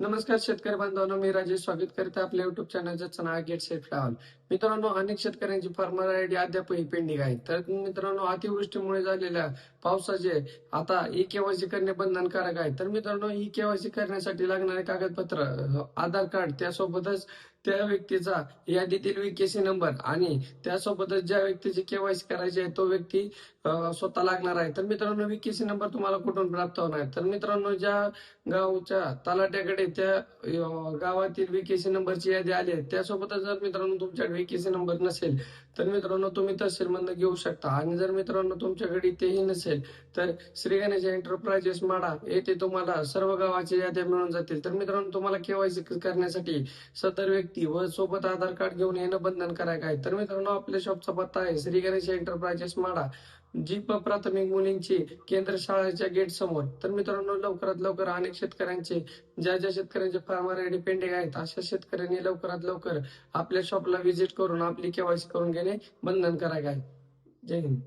नमस्कार शेतकरी बांधवांनो मी राजेश स्वागत करते आपल्या युट्यूब चॅनलचं नाव गेट सेफ ट्रॅव्हल मित्रांनो अनेक शेतकऱ्यांची फार्मर आयडी अद्यापही पेंडिंग आहे. तर मित्रांनो अतिवृष्टीमुळे झालेल्या पावसाचे आता ई केवायसी करणे बंधनकारक आहे. तर मित्रांनो ई केवायसी करण्यासाठी लागणारे कागदपत्र आधार कार्ड त्यासोबतच त्या व्यक्तीचा यादीतील व्हीकेसी नंबर आणि त्यासोबतच ज्या व्यक्तीची केवायसी करायची आहे तो व्यक्ती स्वतः लागणार आहे. तर मित्रांनो व्हीकेसी नंबर तुम्हाला कुठून प्राप्त होणार? तर मित्रांनो ज्या गावच्या तलाट्याकडे त्या गावातील व्हीकेसी नंबरची यादी आली आहे त्यासोबतच जर मित्रांनो तुमच्याकडे व्हीकेसी नंबर नसेल तर मित्रांनो तुम्ही तहसीलमधनं घेऊ शकता. आणि जर मित्रांनो तुमच्याकडे तेही नसेल तर श्री गणेश एंटरप्राइजेस माडा येथे तुम्हाला सर्व गावाची याद्या मिळून जातील. तर मित्रांनो तुम्हाला केवायसी करण्यासाठी सदर व्यक्ती व सोबत आधार कार्ड घेऊन येणं बंधनकारक आहे तर मित्रांनो आपल्या शॉपचा पत्ता आहे श्री गणेश एंटरप्राइजेस माडा जी प्राथमिक मुलींची केंद्र शाळेच्या गेट समोर. तर मित्रांनो लवकरात लवकर अनेक शेतकऱ्यांचे ज्या ज्या शेतकऱ्यांचे फार्मर आयडी पेंडिंग आहेत अशा शेतकऱ्यांनी लवकरात लवकर आपल्या शॉपला व्हिजिट करून आपली केवायसी करून घेणे बंधनकारक आहे. जय हिंद.